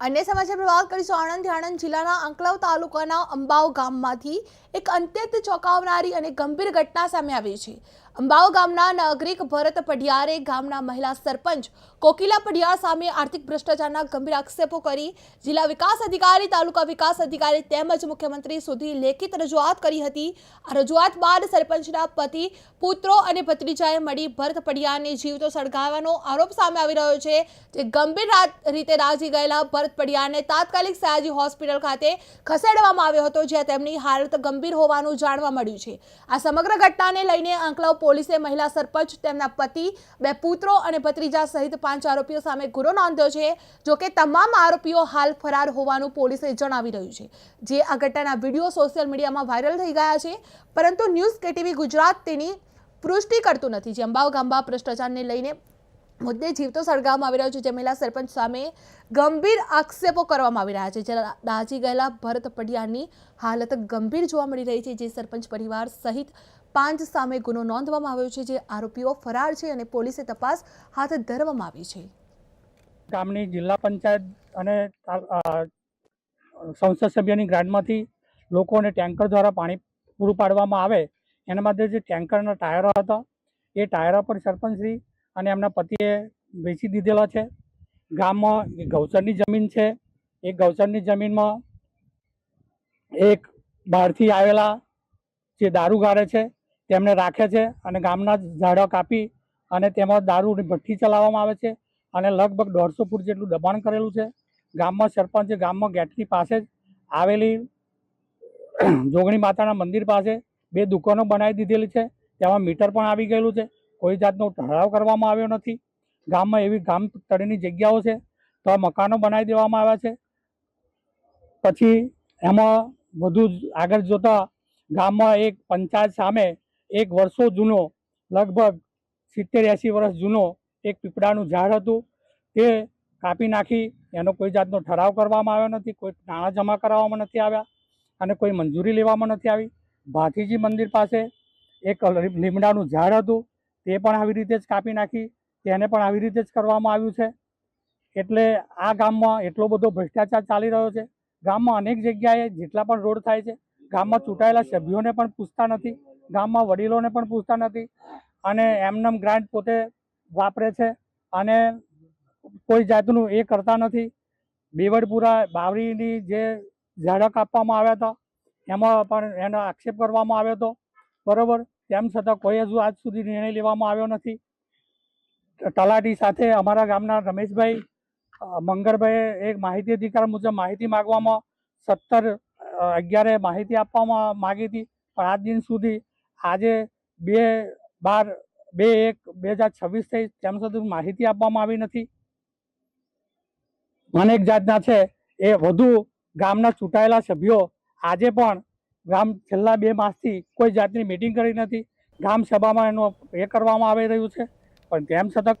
અન્ય સમાચાર પર વાત કરીશું. આણંદ આણંદ જિલ્લાના અંકલાવ તાલુકાના અંબાવ ગામમાંથી એક અત્યંત ચોંકાવનારી અને ગંભીર ઘટના સામે આવી છે. અંબાવ ગામના નાગરિક ભરત પઢિયારે ગામના મહિલા સરપંચ કોકિલા પઢિયાર સામે આર્થિક ભ્રષ્ટાચારના ગંભીર આક્ષેપો કરી જિલ્લા વિકાસ અધિકારી, તાલુકા વિકાસ અધિકારી તેમજ મુખ્યમંત્રી સુધી લેખિત રજૂઆત કરી હતી. આ રજૂઆત બાદ સરપંચના પતિ, પુત્રો અને ભત્રીજાએ મળી ભરત પઢિયારને જીવતો સળગાવવાનો આરોપ સામે આવી રહ્યો છે, જે ગંભીર રીતે રાજી ગયેલા ભરત પઢિયારને તાત્કાલિક સયાજી હોસ્પિટલ ખાતે ખસેડવામાં આવ્યો હતો, જ્યાં તેમની હાલત ગંભીર હોવાનું જાણવા મળ્યું છે. આ સમગ્ર ઘટનાને લઈને આંકલાવ પોલીસે મહિલા સરપંચ, તેમના પતિ, બે પુત્રો અને ભત્રીજા સહિત પાંચ આરોપીઓ સામે ગુનો નોંધ્યો છે જોકે તમામ આરોપીઓ હાલ ફરાર હોવાનું પોલીસે જણાવી રહ્યું છે. જે આ ઘટનાના વીડિયો સોશિયલ મીડિયામાં વાયરલ થઈ ગયા છે, પરંતુ ન્યૂઝ કેટીવી ગુજરાત તેની પુષ્ટિ કરતું નથી. જે અંબાવ ગામમાં ભ્રષ્ટાચારને લઈને મુદ્દે જીવતો સળગાવવામાં આવી રહ્યો છે. જે મહિલા સરપંચ સામે ગંભીર આક્ષેપો કરવામાં આવી રહ્યા છે. જ્યારે દાજી ગયેલા ભરત પડિયાની હાલત ગંભીર જોવા મળી રહી છે. જે સરપંચ પરિવાર સહિત પાંચ સામે ગુનો નોંધવામાં આવ્યો છે. જે આરોપીઓ ફરાર છે અને પોલીસે તપાસ હાથ ધરવામાં આવી છે. ગામની જિલ્લા પંચાયત અને સંસદ સભ્યની ગ્રાન્ટમાંથી લોકોને ટેન્કર દ્વારા પાણી પૂરું પાડવામાં આવે. એના માટે જે ટેન્કરના ટાયરો હતા, એ ટાયરો પણ સરપંચશ્રી અને એમના પતિએ વેચી દીધેલા છે. ગામમાં ગૌચરની જમીન છે. એ ગૌચરની જમીનમાં એક બહારથી આવેલા જે દારૂ ગાળે છે, તેમને રાખે છે અને ગામના ઝાડો કાપી અને તેમાં દારૂની ભઠ્ઠી ચલાવવામાં આવે છે અને લગભગ દોઢસો ફૂટ જેટલું દબાણ કરેલું છે. ગામમાં સરપંચે ગામમાં ગેટની પાસે જ આવેલી જોગણી માતાના મંદિર પાસે બે દુકાનો બનાવી દીધેલી છે. તેમાં મીટર પણ આવી ગયેલું છે. કોઈ જાતનો ઠરાવ કરવામાં આવ્યો નથી. ગામમાં એવી ગામ તળેની જગ્યાઓ છે, તો મકાનો બનાવી દેવામાં આવ્યા છે. પછી એમાં વધુ આગળ જોતા ગામમાં એક પંચાયત સામે એક વર્ષો જૂનો, લગભગ સિત્તેર એંસી વર્ષ જૂનો એક પીપળાનું ઝાડ હતું. તે કાપી નાખી એનો કોઈ જાતનો ઠરાવ કરવામાં આવ્યો નથી, કોઈ નાણાં જમા કરાવવામાં નથી આવ્યા અને કોઈ મંજૂરી લેવામાં નથી આવી. ભાથીજી મંદિર પાસે એક લીમડાનું ઝાડ હતું. તે પણ આવી રીતે જ કાપી નાખી, તેને પણ આવી રીતે જ કરવામાં આવ્યું છે. એટલે આ ગામમાં એટલો બધો ભ્રષ્ટાચાર ચાલી રહ્યો છે. ગામમાં અનેક જગ્યાએ જેટલા પણ રોડ થાય છે, ગામમાં ચૂંટાયેલા સભ્યોને પણ પૂછતા નથી, ગામમાં વડીલોને પણ પૂછતા નથી અને એમનેમ ગ્રાન્ટ પોતે વાપરે છે અને કોઈ જાતનું એ કરતા નથી. બેવડપુરા બાવરીની જે ઝાડા કાપવામાં આવ્યા હતા, એમાં પણ એનો આક્ષેપ કરવામાં આવ્યો હતો. બરોબર? તેમ છતાં કોઈ હજુ આજ સુધી નિર્ણય લેવામાં આવ્યો નથી. તલાટી સાથે અમારા ગામના રમેશભાઈ મંગળભાઈએ એક માહિતી અધિકાર મુજબ માહિતી માગવામાં સત્તર અગિયારે માહિતી આપવામાં માગી હતી. પણ આજ દિન સુધી આજે બે બાર, બે એક બે હજાર છવ્વીસ થઈ તેમ સુધી માહિતી આપવામાં આવી નથી. અનેક જાતના છે, એ વધુ ગામના ચૂંટાયેલા સભ્યો આજે પણ ગામ છેલ્લા બે માસથી કોઈ જાતની મિટિંગ કરી નથી. ગ્રામસભામાં સભામાં એનો એ કરવામાં આવી રહ્યું છે. પણ તેમ છતાં